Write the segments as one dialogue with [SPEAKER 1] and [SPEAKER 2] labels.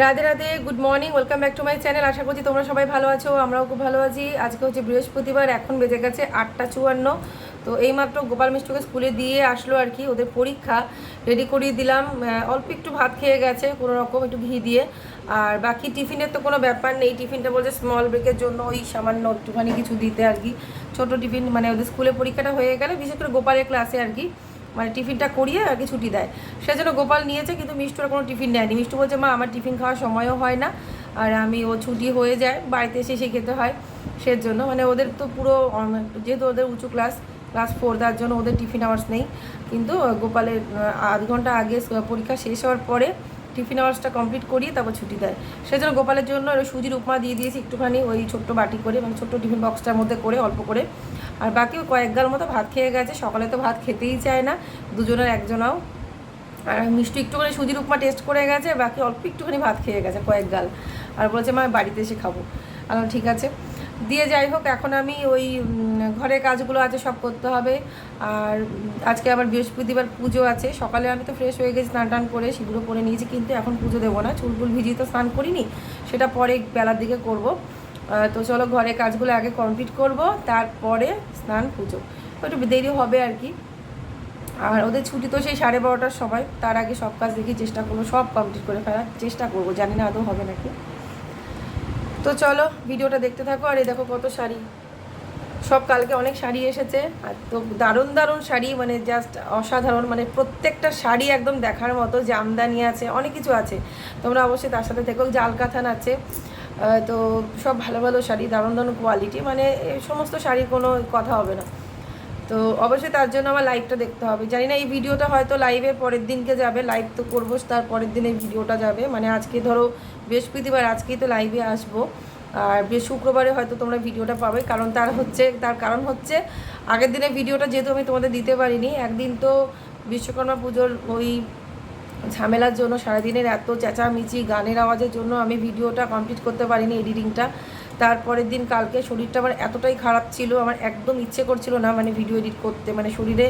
[SPEAKER 1] Radhe Radhe good morning welcome back to my channel আশা করছি তোমরা সবাই ভালো আছো, আমরাও খুব ভালো আছি। আজকে হচ্ছে বৃহস্পতিবার, এখন বেজে গেছে আটটা চুয়ান্ন। তো এইমাত্র গোপাল মিষ্টকে স্কুলে দিয়ে আসলো আর কি, ওদের পরীক্ষা রেডি করিয়ে দিলাম। অল্প একটু ভাত খেয়ে গেছে, কোনো রকম একটু ঘি দিয়ে। আর বাকি টিফিনের তো কোনো ব্যাপার নেই, টিফিনটা বলছে স্মল ব্রেকের জন্য ওই সামান্য একটুখানি কিছু দিতে আর কি। ছোটো টিফিন মানে ওদের স্কুলে পরীক্ষাটা হয়ে গেলে, বিশেষ করে গোপালের ক্লাসে আর কি। মানে টিফিনটা করিয়ে কি ছুটি দেয়। সেজন্য গোপাল নিয়েছে, কিন্তু মিষ্টুর কোনো টিফিন নেয়নি মিষ্টু বলছে, মা, আমার টিফিন খাওয়ার সময়ও হয় না, আর আমি, ও ছুটি হয়ে যায়, বাড়িতে এসে এসে খেতে হয় সেজন্য মানে ওদের তো পুরো যেহেতু ওদের উঁচু ক্লাস ক্লাস ফোর দেওয়ার জন্য ওদের টিফিন আওয়ার্স নেই। কিন্তু গোপালের আধ ঘণ্টা আগে পরীক্ষা শেষ হওয়ার পরে টিফিন আওয়ার্সটা কমপ্লিট করিয়ে তারপর ছুটি দেয়। সেজন্য গোপালের জন্য সুজির উপমা দিয়ে দিয়েছি একটুখানি, ওই ছোট্ট বাটি করে মানে ছোট্ট টিফিন বক্সটার মধ্যে করে, অল্প করে। আর বাকি কয়েক গাল মতো ভাত খেয়ে গেছে। সকালে তো ভাত খেতেই চায় না, দুজনের একজনাও। আর মিষ্টি একটুখানি সুজির উপমা টেস্ট করে গেছে, বাকি অল্প একটুখানি ভাত খেয়ে গেছে, কয়েক গাল। আর বলছে, মা, বাড়িতে এসে খাব। আর ঠিক আছে। দিয়ে যাই হোক, এখন আমি ওই ঘরের কাজগুলো আছে, সব করতে হবে। আর আজকে আবার বৃহস্পতিবার পুজো আছে। সকালে আমি তো ফ্রেশ হয়ে গেছি, স্নান টান করে সেগুলো পরে নিয়েছি, কিন্তু এখন পুজো দেবো না। চুলপুল ভিজিয়ে তো স্নান করিনি, সেটা পরে বেলার দিকে করব। তো চলো ঘরের কাজগুলো আগে কমপ্লিট করব, তারপরে স্নান, পুজো। একটু দেরি হবে আর কি। আর ওদের ছুটি তো সেই সাড়ে বারোটার সময়, তার আগে সব কাজ দেখি, চেষ্টা করব, সব কমপ্লিট করে ফেলার চেষ্টা করব, জানি না আদৌ হবে নাকি। তো চলো, ভিডিওটা দেখতে থাকো, আর এই দেখো কত শাড়ি। সব কালকে অনেক শাড়ি এসেছে, আর তো দারুণ দারুণ শাড়ি মানে জাস্ট অসাধারণ মানে প্রত্যেকটা শাড়ি একদম দেখার মতো, জামদানি আছে, অনেক কিছু আছে। তোমরা অবশ্যই তার সাথে থেকেও জাল কাথান আছে। তো সব ভালো ভালো শাড়ি, দারুণ দারুণ কোয়ালিটি মানে সমস্ত শাড়ির কোনো কথা হবে না। তো অবশ্যই তার জন্য আমার লাইভটা দেখতে হবে। জানি না, এই ভিডিওটা হয়তো লাইভের পরের দিনকে যাবে লাইভ তো করব, তার পরের দিন এই ভিডিওটা যাবে। মানে আজকে ধরো বৃহস্পতিবার, আজকেই তো লাইভে আসব। আর বৃহ- শুক্রবারে হয়তো তোমরা ভিডিওটা পাবে, কারণ তার হচ্ছে, তার কারণ হচ্ছে, আগের দিনে ভিডিওটা যেহেতু আমি তোমাদের দিতে পারিনি, একদিন তো বিশ্বকর্মা পুজোর ওই ঝামেলার জন্য, সারাদিনের এত চেঁচামেচি গানের আওয়াজের জন্য আমি ভিডিওটা কমপ্লিট করতে পারিনি এডিটিংটা তারপরের দিন কালকে শরীরটা আমার এতটাই খারাপ ছিল, আমার একদম ইচ্ছে করছিল না মানে ভিডিও এডিট করতে মানে শরীরে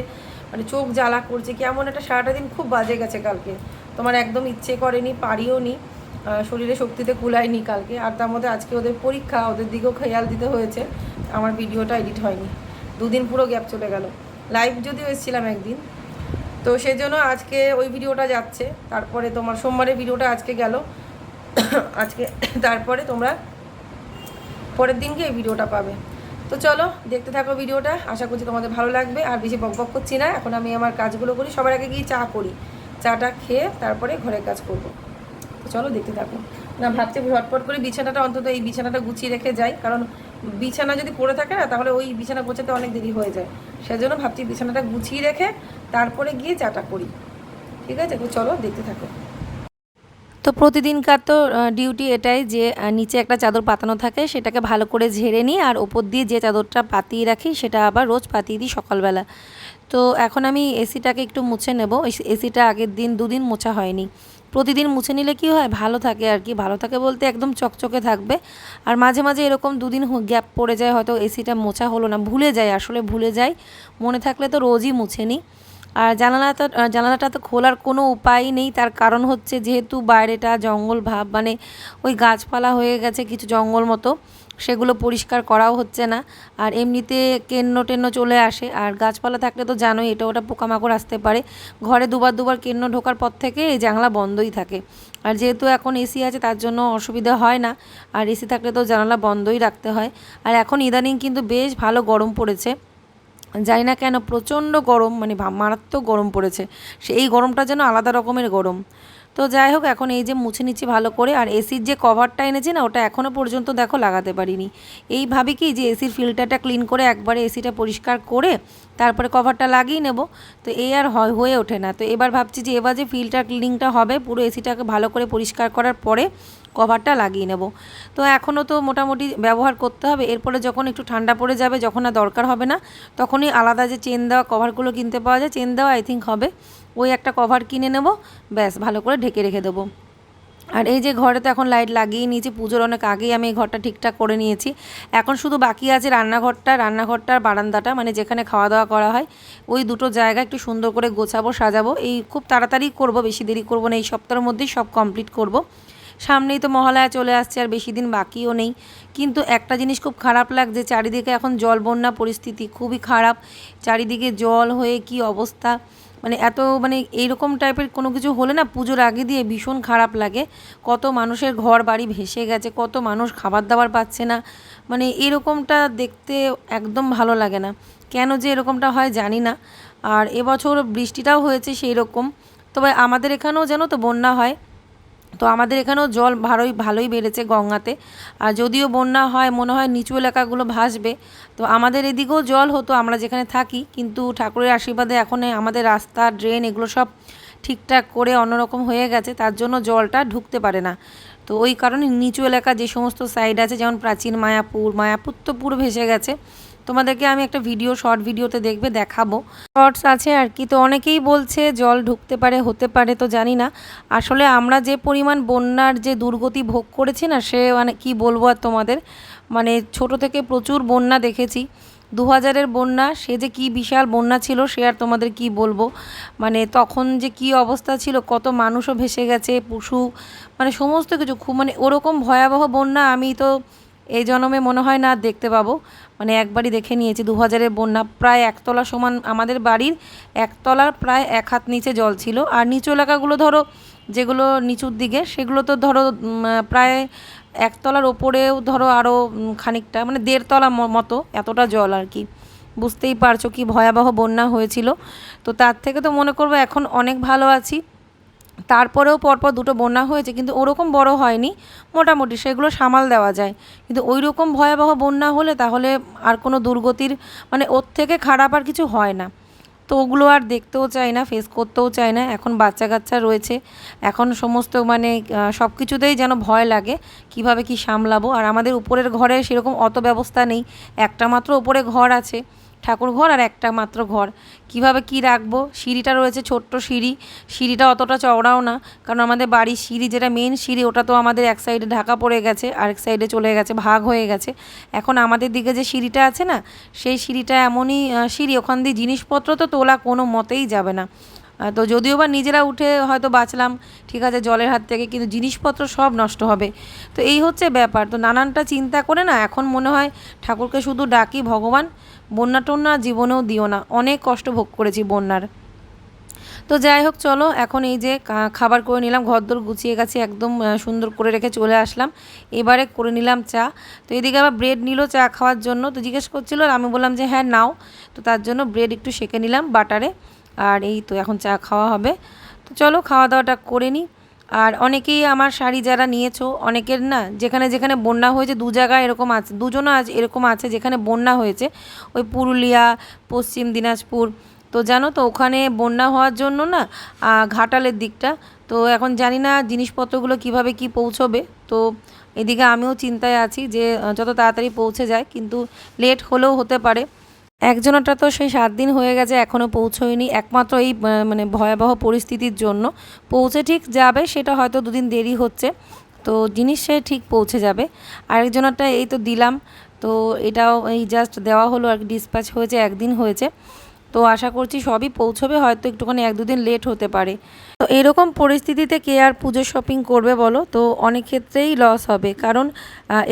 [SPEAKER 1] মানে চোখ জ্বালা করছে, কেমন একটা সারাটা দিন খুব বাজে গেছে কালকে। তোমার একদম ইচ্ছে করেনি পারিও নি শরীরে শক্তিতে কুলায়নি কালকে, আর তার মধ্যে আজকে ওদের পরীক্ষা, ওদের দিকেও খেয়াল দিতে হয়েছে, আমার ভিডিওটা এডিট হয়নি। দুদিন পুরো গ্যাপ চলে গেল। লাইভ যদিও এসেছিলাম একদিন তো সেই জন্য আজকে ওই ভিডিওটা যাচ্ছে। তারপরে তোমার সোমবারের ভিডিওটা আজকে গেল। আজকে তারপরে তোমরা পরের দিনকে এই ভিডিওটা পাবে। তো চলো, দেখতে থাকো ভিডিওটা। আশা করছি তোমাদের ভালো লাগবে। আর বেশি বক বক করছি না। এখন আমি আমার কাজগুলো করি। সবার আগে গিয়ে চা করি। চাটা খেয়ে তারপরে ঘরের কাজ করব। তো চলো দেখতে থাকো। না, ভাবছি ঝটপট করে বিছানাটা, অন্তত এই বিছানাটা গুছিয়ে রেখে যাই। কারণ বিছানা যদি পড়ে থাকে না, তাহলে ওই বিছানা গোছাতে অনেক দেরি হয়ে যায়। সেজন্য ভাবছি বিছানাটা গুছিয়ে রেখে তারপরে গিয়ে চাটা করি। ঠিক আছে? তো চলো, দেখতে থাকো।
[SPEAKER 2] তো প্রতিদিনকার তো ডিউটি এটাই যে নিচে একটা চাদর পাতানো থাকে, সেটাকে ভালো করে ঝেড়ে নিই, আর ওপর দিয়ে যে চাদরটা পাতিয়ে রাখি, সেটা আবার রোজ পাতিয়ে দিই সকালবেলা। তো এখন আমি এসিটাকে একটু মুছে নেব। এসিটা আগের দিন, দুদিন মোছা হয়নি। প্রতিদিন মুছে নিলে কি হয়? ভালো থাকে আর কি। ভালো থাকে বলতে একদম চকচকে থাকবে। আর মাঝে মাঝে এরকম দুদিন গ্যাপ পড়ে যায়, হয়তো এসিটা মোছা হলো না, ভুলে যায়, আসলে ভুলে যায়। মনে থাকলে তো রোজই মুছে নিই। আর জানালাটা জানালাটা তো খোলার কোনো উপায় নেই। তার কারণ হচ্ছে যেহেতু বাইরেটা জঙ্গল ভাব মানে ওই গাছপালা হয়ে গেছে, কিছু জঙ্গল মতো। সেগুলো পরিষ্কার করাও হচ্ছে না। আর এমনিতে কেন্ন টেন্ন চলে আসে। আর গাছপালা থাকলে তো জানোই এটা ওটা পোকামাকড় আসতে পারে। ঘরে দুবার দুবার কেন্ন ঢোকার পর থেকে এই জানলা বন্ধই থাকে। আর যেহেতু এখন এসি আছে, তার জন্য অসুবিধা হয় না। আর এসি থাকলে তো জানালা বন্ধই রাখতে হয়। আর এখন ইদানিং কিন্তু বেশ ভালো গরম পড়েছে। জানি না কেন প্রচণ্ড গরম মানে মারাত্মক গরম পড়েছে। সে এই গরমটা যেন আলাদা রকমের গরম। তো যাই হোক, এখন এই যে মুছে নিচ্ছি ভালো করে, আর এসির যে কভারটা এনেছি না, ওটা এখনও পর্যন্ত দেখো লাগাতে পারিনি। এইভাবে কি, যে এসির ফিল্টারটা ক্লিন করে একবারে এসিটা পরিষ্কার করে তারপরে কভারটা লাগিয়ে নেব। তো এই আর হয়, হয়ে ওঠে না। তো এবার ভাবছি যে এবার যে ফিল্টার ক্লিনিংটা হবে, পুরো এসিটাকে ভালো করে পরিষ্কার করার পরে কভারটা লাগিয়ে নেব। তো এখনও তো মোটামুটি ব্যবহার করতে হবে। এরপরে যখন একটু ঠান্ডা পড়ে যাবে, যখন আর দরকার হবে না, তখনই আলাদা যে চেন দেওয়া কভারগুলো কিনতে পাওয়া যায় চেন দেওয়া আই থিঙ্ক হবে। ওই একটা কভার কিনে নেব। ব্যাস, ভালো করে ঢেকে রেখে দেবো। আর এই যে ঘরে তো এখন লাইট লাগিয়ে নিয়েছি, পুজোর অনেক আগেই আমি এই ঘরটা ঠিকঠাক করে নিয়েছি। এখন শুধু বাকি আছে রান্নাঘরটা রান্নাঘরটার বারান্দাটা মানে যেখানে খাওয়া দাওয়া করা হয়, ওই দুটো জায়গা একটু সুন্দর করে গোছাবো, সাজাবো। এই খুব তাড়াতাড়ি করব, বেশি দেরি করব না, এই সপ্তাহের মধ্যেই সব কমপ্লিট করব। সামনেই তো মহালয়া চলে আসছে, আর বেশি দিন বাকিও নেই। কিন্তু একটা জিনিস খুব খারাপ লাগছে, চারিদিকে এখন জল বন্যা পরিস্থিতি খুবই খারাপ। চারিদিকে জল হয়ে কি অবস্থা? মানে এত মানে এইরকম টাইপের কোনো কিছু হলে না পুজোর আগে দিয়ে ভীষণ খারাপ লাগে। কত মানুষের ঘর বাড়ি ভেসে গেছে, কত মানুষ খাবার দাবার পাচ্ছে না। মানে এরকমটা দেখতে একদম ভালো লাগে না। কেন যে এরকমটা হয় জানি না। আর এবছর বৃষ্টিটাও হয়েছে সেই রকম তবে আমাদের এখানেও যেন তো বন্যা হয়। তো আমাদের এখানেও জল ভালোই ভালোই বেড়েছে গঙ্গাতে। আর যদিও বন্যা হয়, মনে হয় নিচু এলাকাগুলো ভাসবে, তো আমাদের এদিকেও জল হতো, আমরা যেখানে থাকি। কিন্তু ঠাকুরের আশীর্বাদে এখন আমাদের রাস্তা, ড্রেন এগুলো সব ঠিকঠাক করে অন্যরকম হয়ে গেছে, তার জন্য জলটা ঢুকতে পারে না। তো ওই কারণে নিচু এলাকা যে সমস্ত সাইড আছে, যেমন প্রাচীন মায়াপুর মায়াপুর তো পুরো ভেসে গেছে। তোমাদেরকে আমি একটা ভিডিও শর্ট ভিডিওতে দেখবে, দেখাবো। শর্টস আছে আর কি, তো অনেকেই বলছে জল ঢুকতে পারে, হতে পারে, তো জানি না। আসলে আমরা যে পরিমাণ বন্যার যে দুর্গতি ভোগ করেছি না, সে মানে কি বলব আর তোমাদের? মানে ছোট থেকে প্রচুর বন্যা দেখেছি। দু হাজারের বন্যা, সে যে কি বিশাল বন্যা ছিল, সে আর তোমাদের কি বলব? মানে তখন যে কি অবস্থা ছিল, কত মানুষও ভেসে গেছে, পশু মানে সমস্ত কিছু, খুব মানে ওরকম ভয়াবহ বন্যা আমি তো এই জন্মে মনে হয় না দেখতে পাবো। মানে একবারই দেখে নিয়েছি দু হাজারের বন্যা প্রায় একতলা সমান আমাদের বাড়ির একতলার প্রায় এক হাত নিচে জল ছিল। আর নিচু এলাকাগুলো ধরো, যেগুলো নিচুর দিকে, সেগুলো তো ধরো প্রায় একতলার ওপরেও ধরো আরও খানিকটা মানে দেড়তলা মতো এতটা জল আর কি। বুঝতেই পারছ কি ভয়াবহ বন্যা হয়েছিল। তো তার থেকে তো মনে করব এখন অনেক ভালো আছি। তারপরেও পরপর দুটো বন্যা হয়েছে, কিন্তু ওরকম বড় হয়নি। মোটামুটি সেগুলো সামাল দেওয়া যায়। কিন্তু ওই রকম ভয়াবহ বন্যা হলে তাহলে আর কোনো দুর্গতির মানে ওর থেকে খারাপ আর কিছু হয় না। তো ওগুলো আর দেখতেও চাই না ফেস করতেও চাই না। এখন বাচ্চা কাচ্চা রয়েছে। এখন সমস্ত মানে সব কিছুতেই যেন ভয় লাগে, কীভাবে কি সামলাবো। আর আমাদের উপরের ঘরে সেরকম অত ব্যবস্থা নেই। একটা মাত্র উপরে ঘর আছে। ঠাকুর ঘর আর একটা মাত্র ঘর। কীভাবে কি রাখব? সিঁড়িটা রয়েছে ছোট্ট সিঁড়ি। সিঁড়িটা অতটা চওড়াও না, কারণ আমাদের বাড়ির সিঁড়ি যেটা মেন সিঁড়ি, ওটা তো আমাদের এক সাইডে ঢাকা পড়ে গেছে, আরেক সাইডে চলে গেছে, ভাগ হয়ে গেছে। এখন আমাদের দিকে যে সিঁড়িটা আছে না, সেই সিঁড়িটা এমনই সিঁড়ি, ওখান দিয়ে জিনিসপত্র তো তোলা কোনো মতেই যাবে না। তো যদিও বা নিজেরা উঠে হয়তো বাঁচলাম, ঠিক আছে, জলের হাত থেকে, কিন্তু জিনিসপত্র সব নষ্ট হবে। তো এই হচ্ছে ব্যাপার। তো নানানটা চিন্তা করে না, এখন মনে হয় ঠাকুরকে শুধু ডাকি ভগবান বন্যা টন্যা জীবনেও দিও না। অনেক কষ্ট ভোগ করেছি বন্যার। তো যাই হোক, চলো, এখন এই যে খাবার করে নিলাম, ঘরদোর গুছিয়ে গেছে, একদম সুন্দর করে রেখে চলে আসলাম। এবারে করে নিলাম চা। তো এদিকে আবার ব্রেড নিল চা খাওয়ার জন্য। তো জিজ্ঞেস করছিল, আর আমি বললাম যে হ্যাঁ নাও। তো তার জন্য ব্রেড একটু সেঁকে নিলাম বাটারে। আর এই তো, এখন চা খাওয়া হবে। তো চলো খাওয়া দাওয়াটা করে নিই আর অনেকেই আমার শাড়ি যারা নিয়েছো, অনেকের না যেখানে যেখানে বন্যা হয়েছে, দু জায়গায় এরকম আছে, দুজনও আজ এরকম আছে যেখানে বন্যা হয়েছে। ওই পুরুলিয়া, পশ্চিম দিনাজপুর, তো জানো তো ওখানে বন্যা হওয়ার জন্য না ঘাটালের দিকটা। তো এখন জানি না জিনিসপত্রগুলো কীভাবে কি পৌঁছবে। তো এদিকে আমিও চিন্তায় আছি যে, যত তাড়াতাড়ি পৌঁছে যায়, কিন্তু লেট হলেও হতে পারে। একজনটা তো সেই সাত দিন হয়ে গেছে এখনও পৌঁছয়নি। একমাত্র এই মানে ভয়াবহ পরিস্থিতির জন্য পৌঁছে ঠিক যাবে, সেটা হয়তো দুদিন দেরি হচ্ছে। তো জিনিস সে ঠিক পৌঁছে যাবে। আরেকজনেরটা এই তো দিলাম, তো এটাও এই জাস্ট দেওয়া হলো আর ডিসপ্যাচ হয়েছে, একদিন হয়েছে। তো আশা করছি সবই পৌঁছবে, হয়তো একটুখানি এক দুদিন লেট হতে পারে। তো এরকম পরিস্থিতিতে কে আর পুজোর শপিং করবে বলো? তো অনেক ক্ষেত্রেই লস হবে, কারণ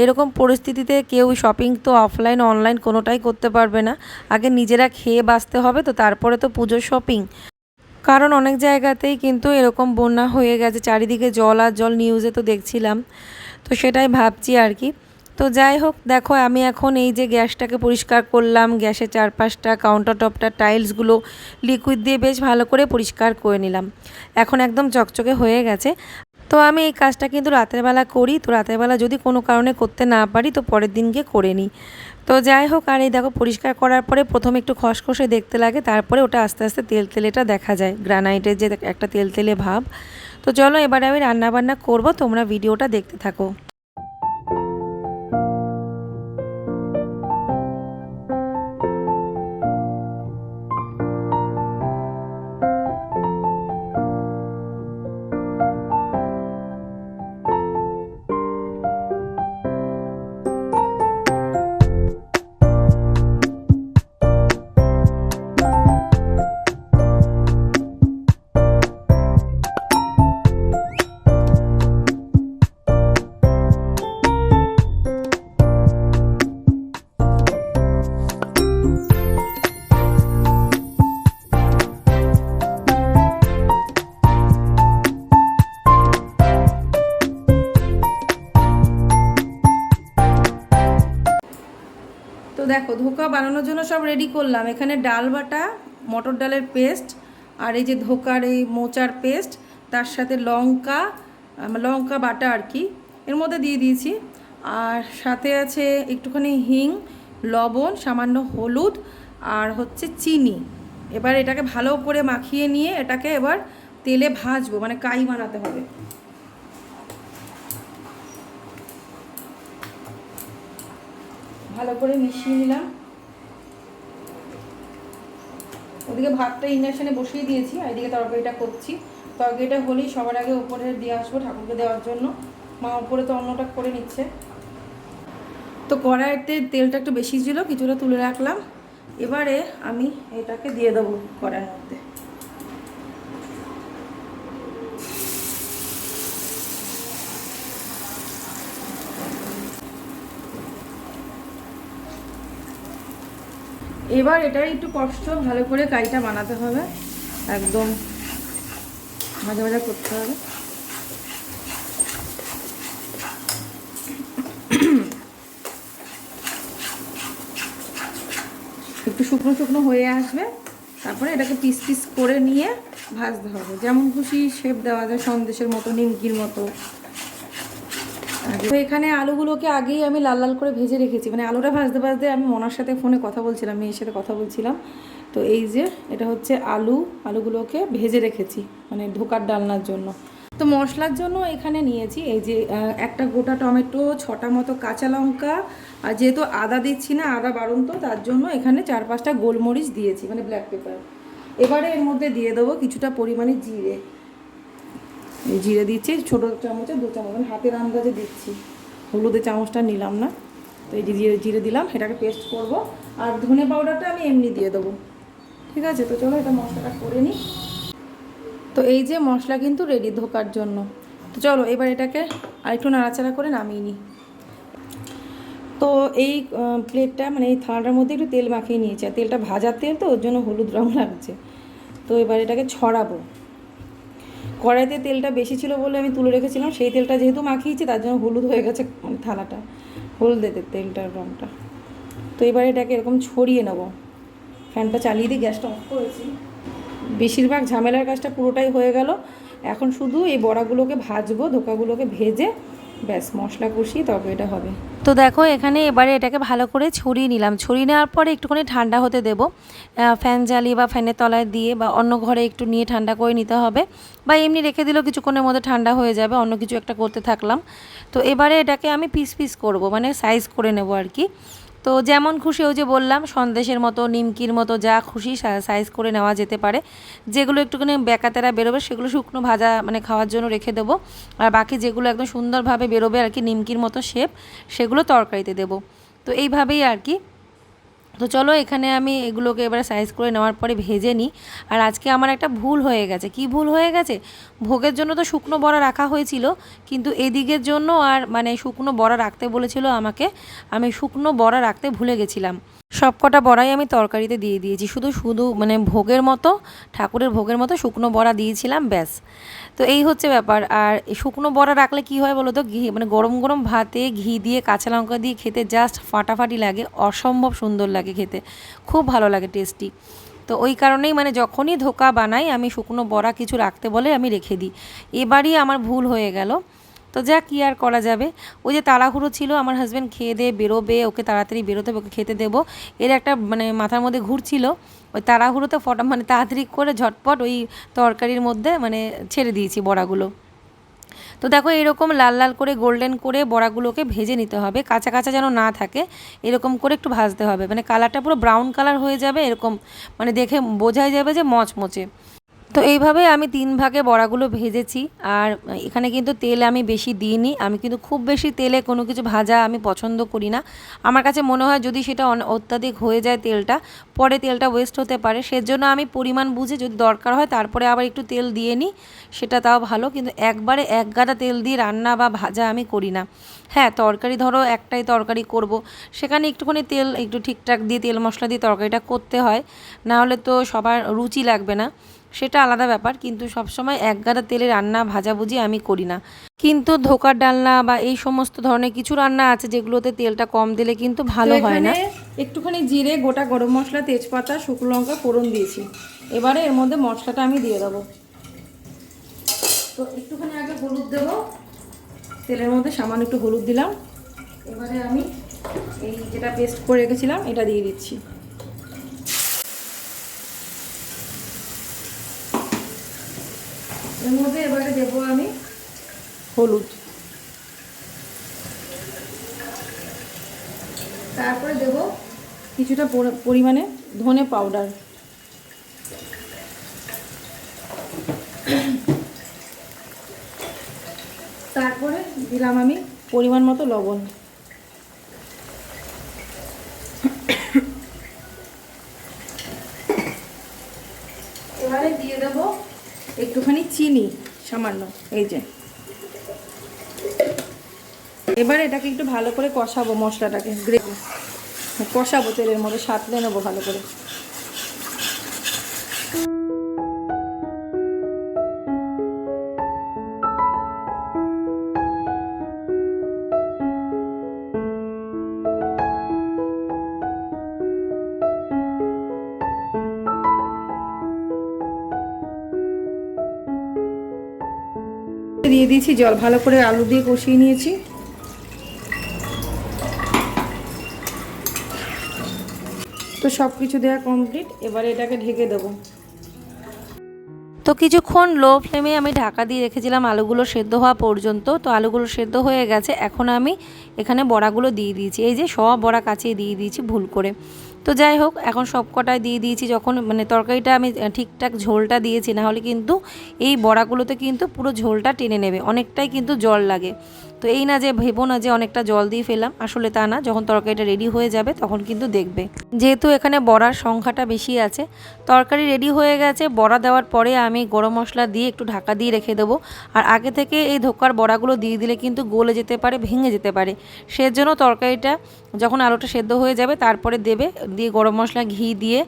[SPEAKER 2] এরকম পরিস্থিতিতে কেউ শপিং তো অফলাইন অনলাইন কোনোটাই করতে পারবে না। আগে নিজেরা খেয়ে বাঁচতে হবে, তো তারপরে তো পুজোর শপিং কারণ অনেক জায়গাতেই কিন্তু এরকম বন্যা হয়ে গেছে, চারিদিকে জল আর জল নিউজে তো দেখছিলাম। তো সেটাই ভাবছি আর কি। তো যাই হোক, দেখো আমি এখন এই যে গ্যাসটাকে পরিষ্কার করলাম, গ্যাসের চারপাশটা কাউন্টার টপটা টাইলসগুলো লিকুইড দিয়ে বেশ ভালো করে পরিষ্কার করে নিলাম। এখন একদম চকচকে হয়ে গেছে। তো আমি এই কাজটা কিন্তু রাতের বেলা করি, তো রাতের বেলা যদি কোনো কারণে করতে না পারি, তো পরের দিনকে করে নিই। তো যাই হোক, আর এই দেখো পরিষ্কার করার পরে প্রথমে একটু খসখসে দেখতে লাগে, তারপরে ওটা আস্তে আস্তে তেল তেলেটা দেখা যায়, গ্রানাইটের যে একটা তেল তেলে ভাব। তো চলো এবারে আমি রান্না বান্না করব, তোমরা ভিডিওটা দেখতে থাকো।
[SPEAKER 1] ধোকা বানানোর জন্য সব রেডি করলাম। এখানে ডাল বাটা, মটর ডালের পেস্ট আর এই যে ধোকার এই মোচার পেস্ট তার সাথে লঙ্কা লঙ্কা বাটা আর কি, এর মধ্যে দিয়ে দিয়েছি। আর সাথে আছে একটুখানি হিং, লবণ, সামান্য হলুদ, আর হচ্ছে চিনি। এবার এটাকে ভালো করে মাখিয়ে নিয়ে এটাকে এবার তেলে ভাজবো মানে কাই বানাতে হবে। ভালো করে মিশিয়ে নিলাম। ওদিকে ভাতটা ইন্ডাকশানে বসিয়ে দিয়েছি আর এদিকে তরকারিটা করছি। তরকারিটা হলেই সবার আগে উপরে দিয়ে আসব ঠাকুরকে দেওয়ার জন্য। মা উপরে তো অন্যটা করে নিচ্ছে। তো কড়াইতে তেলটা একটু বেশি ছিল, কিছুটা তুলে রাখলাম। এবারে আমি এটাকে দিয়ে দেবো কড়াইয়ের মধ্যে। এবার এটার একটু কষ্ট, ভালো করে কাইটা বানাতে হবে। একদম ভাজা ভাজা করতে হবে। একটু শুকনো শুকনো হয়ে আসবে। তারপরে এটাকে পিস পিস করে নিয়ে ভাজতে হবে। যেমন খুশি শেপ দেওয়া যায়, সন্দেশের মতো, নিমকির মতো। তো এখানে আলুগুলোকে আগেই আমি লাল লাল করে ভেজে রেখেছি। মানে আলুটা ভাজতে ভাজতে আমি মনার সাথে ফোনে কথা বলছিলাম, মেয়ের সাথে কথা বলছিলাম। তো এই যে, এটা হচ্ছে আলু, আলুগুলোকে ভেজে রেখেছি মানে ধোকার ডালনার জন্য। তো মশলার জন্য এখানে নিয়েছি এই যে একটা গোটা টমেটো, ছটা মতো কাঁচা লঙ্কা, আর যেহেতু আদা দিচ্ছি না, আদা বারণ তো তার জন্য এখানে চার পাঁচটা গোলমরিচ দিয়েছি মানে ব্ল্যাক পেপার এবারে এর মধ্যে দিয়ে দেবো কিছুটা পরিমাণে জিরে। জিরে দিচ্ছি, ছোটো চামচে, দু চামচ মানে হাতের আন্দাজে দিচ্ছি। হলুদের চামচটা নিলাম না, তো এই যে জিরে জিরে দিলাম, এটাকে পেস্ট করব। আর ধনে পাউডারটা আমি এমনি দিয়ে দেবো। ঠিক আছে? তো চলো এটা মশলাটা করে নিই। তো এই যে মশলা কিন্তু রেডি ধোকার জন্য। তো চলো, এবার এটাকে আরেকটু নাড়াচাড়া করে নামিয়ে নিই। তো এই প্লেটটা মানে এই থালাটার মধ্যে একটু তেল মাখিয়ে নিয়েছি। আর তেলটা ভাজার তেল তো, ওর জন্য হলুদ রং লাগছে। তো এবার এটাকে ছড়াবো। কড়াইতে তেলটা বেশি ছিল বলে আমি তুলে রেখেছিলাম, সেই তেলটা যেহেতু মাখিয়েছি তার জন্য হলুদ হয়ে গেছে মানে থালাটা হলদেতে তেলটার রঙটা তো এবার এটাকে এরকম ছড়িয়ে নেব। ফ্যানটা চালিয়ে দিয়ে গ্যাসটা অফ করেছি। বেশিরভাগ ঝামেলার কাজটা পুরোটাই হয়ে গেল। এখন শুধু এই বড়াগুলোকে ভাজবো, ধোকাগুলোকে ভেজে ব্যাস, মশলা কষিয়ে এটা হবে।
[SPEAKER 2] তো দেখো, এখানে এবারে এটাকে ভালো করে ছড়িয়ে নিলাম। ছড়িয়ে নেওয়ার পরে একটুখানি ঠান্ডা হতে দেব। ফ্যান জ্বালিয়ে বা ফ্যানের তলায় দিয়ে বা অন্য ঘরে একটু নিয়ে ঠান্ডা করে নিতে হবে। বা এমনি রেখে দিলেও কিছুক্ষণের মধ্যে ঠান্ডা হয়ে যাবে, অন্য কিছু একটা করতে থাকলাম। তো এবারে এটাকে আমি পিস পিস করব মানে সাইজ করে নেব আর কি। তো যেমন খুশি ওই যে বললাম, সন্দেশের মতো, নিমকির মতো যা খুশি সাইজ করে নেওয়া যেতে পারে। যেগুলো একটুখানি বেকাতেরা বেরোবে, সেগুলো শুকনো ভাজা মানে খাওয়ার জন্য রেখে দেবো। আর বাকি যেগুলো একদম সুন্দরভাবে বেরোবে আর কি, নিমকির মতো শেপ সেগুলো তরকারিতে দেবো। তো এইভাবেই আর কি তো চলো এখানে আমি এগুলোকে এবারে সাইজ করে নেওয়ার পরে ভেজে নিই। আর আজকে আমার একটা ভুল হয়ে গেছে। কি ভুল হয়ে গেছে? ভোগের জন্য তো শুকনো বড়া রাখা হয়েছিল, কিন্তু এদিকের জন্য আর মানে শুকনো বড়া রাখতে বলেছিল আমাকে, আমি শুকনো বড়া রাখতে ভুলে গেছিলাম। সবকটা বড়াই আমি তরকারিতে দিয়ে দিয়েছি। শুধু শুধু মানে ভোগের মতো, ঠাকুরের ভোগের মতো শুকনো বড়া দিয়েছিলাম, ব্যাস। তো এই হচ্ছে ব্যাপার। আর শুকনো বড়া রাখলে কি হয় বলো তো ঘি মানে গরম গরম ভাতে ঘি দিয়ে কাঁচা লঙ্কা দিয়ে খেতে জাস্ট ফাটাফাটি লাগে, অসম্ভব সুন্দর লাগে খেতে। খুব ভালো লাগে টেস্টি তো ওই কারণেই মানে যখনই ধোকা বানাই, আমি শুকনো বড়া কিছু রাখতে বলে আমি রেখে দিই। এবারই আমার ভুল হয়ে গেল। তো যা কি আর করা যাবে? ওই যে তাড়াহুড়ো ছিল, আমার হাজব্যান্ড খেয়ে দিয়ে বেরোবে, ওকে তাড়াতাড়ি বেরোতে হবে, ওকে খেতে দেবো। এর একটা মানে মাথার মধ্যে ঘুরছিল ওই তাড়াহুড়োতে ফটা মানে তাড়াতাড়ি করে ঝটপট ওই তরকারির মধ্যে মানে ছেড়ে দিয়েছি বড়াগুলো। তো দেখো, এরকম লাল লাল করে গোল্ডেন করে বড়াগুলোকে ভেজে নিতে হবে, কাঁচা কাঁচা যেন না থাকে, এরকম করে একটু ভাজতে হবে। মানে কালারটা পুরো ব্রাউন কালার হয়ে যাবে, এরকম মানে দেখে বোঝাই যাবে যে মচমচে। তো এইভাবে আমি তিন ভাগে বড়াগুলো ভেজেছি। আর এখানে কিন্তু তেল আমি বেশি দিইনি। আমি কিন্তু খুব বেশি তেলে কোনো কিছু ভাজা আমি পছন্দ করি না। আমার কাছে মনে হয় যদি সেটা অত্যাধিক হয়ে যায় তেলটা, পরে তেলটা ওয়েস্ট হতে পারে। সেজন্য আমি পরিমাণ বুঝে যদি দরকার হয় তারপরে আবার একটু তেল দিয়ে নিই, সেটা তাও ভালো। কিন্তু একবারে এক গাদা তেল দিয়ে রান্না বা ভাজা আমি করি না। হ্যাঁ তরকারি ধরো একটাই তরকারি করব। সেখানে একটুখানি তেল, একটু ঠিকঠাক দিয়ে তেল মশলা দিয়ে তরকারিটা করতে হয়। না হলে তো সবার রুচি লাগবে না। সেটা আলাদা ব্যাপার, কিন্তু সবসময় এক গাদা তেলে রান্না ভাজাভুজি আমি করি না। কিন্তু ধোকার ডালনা বা এই সমস্ত ধরনের কিছু রান্না আছে যেগুলোতে তেলটা কম দিলে কিন্তু ভালো হয় না।
[SPEAKER 1] একটুখানি জিরে, গোটা গরম মশলা, তেজপাতা, শুকনো লঙ্কা, ফোড়ন দিয়েছি। এবারে এর মধ্যে মশলাটা আমি দিয়ে দেবো। তো একটুখানি আগে হলুদ দেবো। তেলের মধ্যে সামান্য একটু হলুদ দিলাম। এবারে আমি এই যেটা পেস্ট করে রেখেছিলাম, এটা দিয়ে দিচ্ছি। এর মধ্যে এবারে দেবো আমি হলুদ। তারপরে দেব কিছুটা পরিমাণে ধনে পাউডার। তারপরে দিলাম আমি পরিমাণ মতো লবণ এবারে দিয়ে দেব একটুখানি চিনি সামান্য, এই যে। এবার এটাকে একটু ভালো করে কষাবো মশলাটাকে, গ্রেভি। কষাবো তেলের মধ্যে সাঁতলে নেব ভালো করে। দিয়েছি জল ভালো করে আলু দিয়ে কষিয়ে নিয়েছি। তো সব কিছু দেওয়া কমপ্লিট এবারে এটাকে ঢেকে দেবো।
[SPEAKER 2] তো কিছুক্ষণ লো ফ্লেমে আমি ঢাকা দিয়ে রেখেছিলাম আলুগুলো সেদ্ধ হওয়া পর্যন্ত। তো আলুগুলো সেদ্ধ হয়ে গেছে, এখন আমি এখানে বড়াগুলো দিয়ে দিয়েছি। এই যে সব বড়া কাচিয়ে দিয়ে দিয়েছি ভুল করে। তো যাই হোক, এখন সব কটায় দিয়ে দিয়েছি। যখন মানে তরকারিটা আমি ঠিকঠাক ঝোলটা দিয়েছি না হলে কিন্তু এই বড়াগুলোতে কিন্তু পুরো ঝোলটা টেনে নেবে। অনেকটাই কিন্তু জল লাগে। তো এই না যে ভেবো না যে অনেকটা জল দিয়ে ফেলাম আসলে তা না, যখন তরকারিটা রেডি হয়ে যাবে তখন কিন্তু দেখবে। যেহেতু এখানে বড়ার সংখ্যাটা বেশি আছে, তরকারি রেডি হয়ে গেছে, বড়া দেওয়ার পরে আমি গরম মশলা দিয়ে একটু ঢাকা দিয়ে রেখে দেবো। আর আগে থেকে এই ধোকার বড়াগুলো দিয়ে দিলে কিন্তু গলে যেতে পারে, ভেঙে যেতে পারে। সেজন্য তরকারিটা যখন আলুটা সেদ্ধ হয়ে যাবে, তারপরে দেবে, দিয়ে গরম মশলা ঘি দিয়ে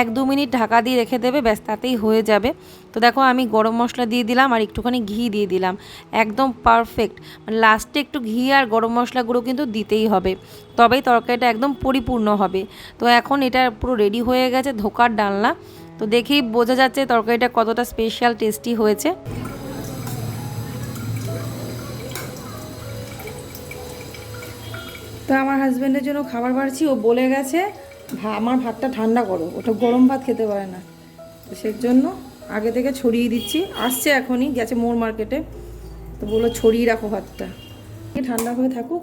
[SPEAKER 2] এক দু মিনিট ঢাকা দিয়ে রেখে দেবে, ব্যাস তাতেই হয়ে যাবে। তো দেখো আমি গরম মশলা দিয়ে দিলাম আর একটুখানি ঘি দিয়ে দিলাম। একদম পারফেক্ট লাস্টে একটু ঘি আর গরম মশলা গুঁড়ো কিন্তু দিতেই হবে। তবেই তরকারিটা একদম পরিপূর্ণ হবে। তো এখন এটা পুরো রেডি হয়ে গেছে ধোকার ডালনা। তো দেখেই বোঝা যাচ্ছে তরকারিটা কতটা স্পেশাল টেস্টি হয়েছে।
[SPEAKER 1] তো আমার হাজব্যান্ডের জন্য খাবার বাড়ছি, ও বলে গেছে আমার ভাতটা ঠান্ডা করো, ওটা গরম ভাত খেতে পারে না। তো জন্য আগে থেকে ছড়িয়ে দিচ্ছি। আসছে এখনই, গেছে মোর মার্কেটে তো বলল ছড়িয়ে রাখো ভাতটা ঠান্ডা হয়ে থাকুক।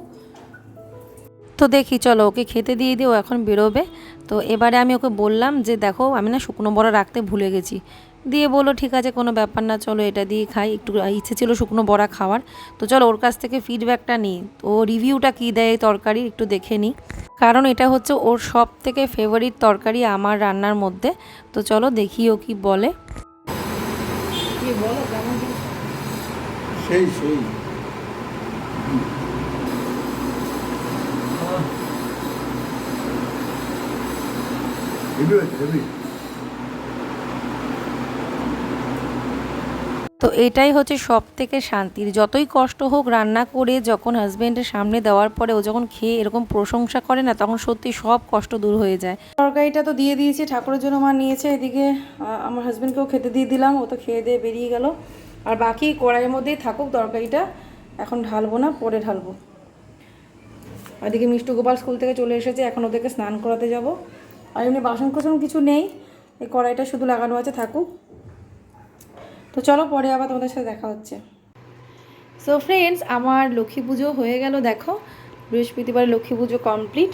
[SPEAKER 2] তো দেখি চলো ওকে খেতে দিয়ে দিও এখন বেরোবে। তো এবারে আমি ওকে বললাম যে দেখো আমি না শুকনো বড়া রাখতে ভুলে গেছি। দিয়ে বলল ঠিক আছে কোনো ব্যাপার না চলো এটা দিয়ে খাই। একটু ইচ্ছে ছিল শুকনো বড়া খাওয়ার। তো চলো ওর কাছ থেকে ফিডব্যাকটা নিই। ও রিভিউটা কী দেয় এই তরকারির একটু দেখে নিই। কারণ এটা হচ্ছে ওর সব থেকে ফেভারিট তরকারি আমার রান্নার মধ্যে। তো চলো দেখি ও কি বলে।
[SPEAKER 1] কি বলো কেমন
[SPEAKER 3] সেই সেই। হেভি হয়েছে হেভি
[SPEAKER 2] তো এটাই হচ্ছে সব থেকে শান্তির। যতই কষ্ট হোক রান্না করে যখন হাজব্যান্ডের সামনে দেওয়ার পরে ও যখন খেয়ে এরকম প্রশংসা করে না তখন সত্যি সব কষ্ট দূর হয়ে যায়।
[SPEAKER 1] তরকারিটা তো দিয়ে দিয়েছি ঠাকুরের জন্য মা নিয়েছে। এদিকে আমার হাজব্যান্ডকেও খেতে দিয়ে দিলাম। ও তো খেয়ে দিয়ে বেরিয়ে গেল। আর বাকি কড়াইয়ের মধ্যেই থাকুক তরকারিটা, এখন ঢালবো না, পরে ঢালবো। ওদিকে মিষ্টু গোপাল স্কুল থেকে চলে এসেছে, এখন ওদেরকে স্নান করাতে যাব। আর এমনি বাসন কোসন কিছু নেই, এই কড়াইটা শুধু লাগানো আছে, থাকুক। তো চলো পরে আবার তোমাদের সাথে দেখা হচ্ছে। সো ফ্রেন্ডস আমার লক্ষ্মী পুজো হয়ে গেল, দেখো। বৃহস্পতিবার লক্ষ্মী পুজো কমপ্লিট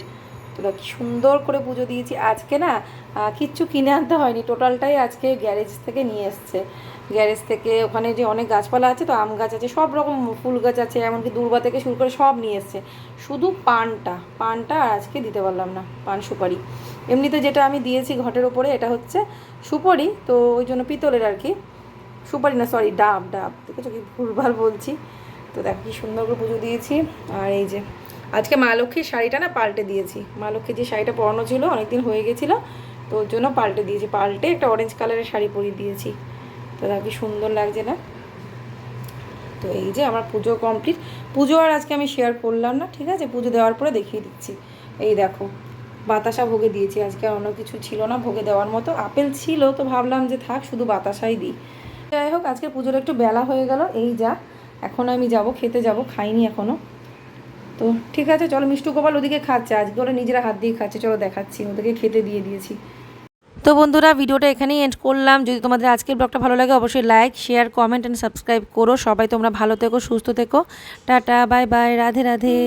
[SPEAKER 1] তো দেখো সুন্দর করে পুজো দিয়েছি। আজকে না কিচ্ছু কিনে আনতে হয়নি টোটালটাই আজকে গ্যারেজ থেকে নিয়ে এসছে। গ্যারেজ থেকে, ওখানে যে অনেক গাছপালা আছে তো, আম গাছ আছে, সব রকম ফুল গাছ আছে, এমনকি দূর্বা থেকে শুরু করে সব নিয়ে এসছে। শুধু পানটা পানটা আর আজকে দিতে পারলাম না, পান সুপারি। এমনিতে যেটা আমি দিয়েছি ঘটের ওপরে এটা হচ্ছে সুপারি, তো ওই জন্য পিতলের আর কি। সুপারি না সরি ডাব ডাব। দেখেছ কি ভুলভাল বলছি? তো দেখো কি সুন্দর করে পুজো দিয়েছি। আর এই যে, আজকে মা লক্ষ্মীর শাড়িটা না পাল্টে দিয়েছি। মা লক্ষ্মীর যে শাড়িটা পরানো ছিল, অনেকদিন হয়ে গেছিল, তো ওর জন্য পাল্টে দিয়েছি। পাল্টে একটা অরেঞ্জ কালারের শাড়ি পরিয়ে দিয়েছি। দেখো কি সুন্দর লাগছে না? তো এই যে আমার পুজো কমপ্লিট পুজো আর আজকে আমি শেয়ার করলাম না, ঠিক আছে? পুজো দেওয়ার পরে দেখিয়ে দিচ্ছি। এই দেখো, বাতাসা ভোগে দিয়েছি। আজকে আর অন্য কিছু ছিল না, ভোগে দেওয়ার মতো। আপেল ছিল, তো ভাবলাম যে থাক, শুধু বাতাসাই দিই। যাই হোক, আজকে পুজোর একটু বেলা হয়ে গেল। এই যা, এখন আমি যাব, খেতে যাব, খাইনি এখনও তো ঠিক আছে, চলো মিষ্টু গোপাল ওদিকে খাচ্ছে। আজকে ওরা নিজেরা হাত দিয়ে খাচ্ছে। চলো দেখাচ্ছি ওদেরকে খেতে দিয়ে দিয়েছি।
[SPEAKER 2] তো বন্ধুরা, ভিডিওটা এখানেই এন্ড করলাম। যদি তোমাদের আজকের ব্লগটা ভালো লাগে, অবশ্যই like share comment and subscribe করো। সবাই তোমরা ভালো থেকো, সুস্থ থেকো। Tata bye bye Radhe Radhe.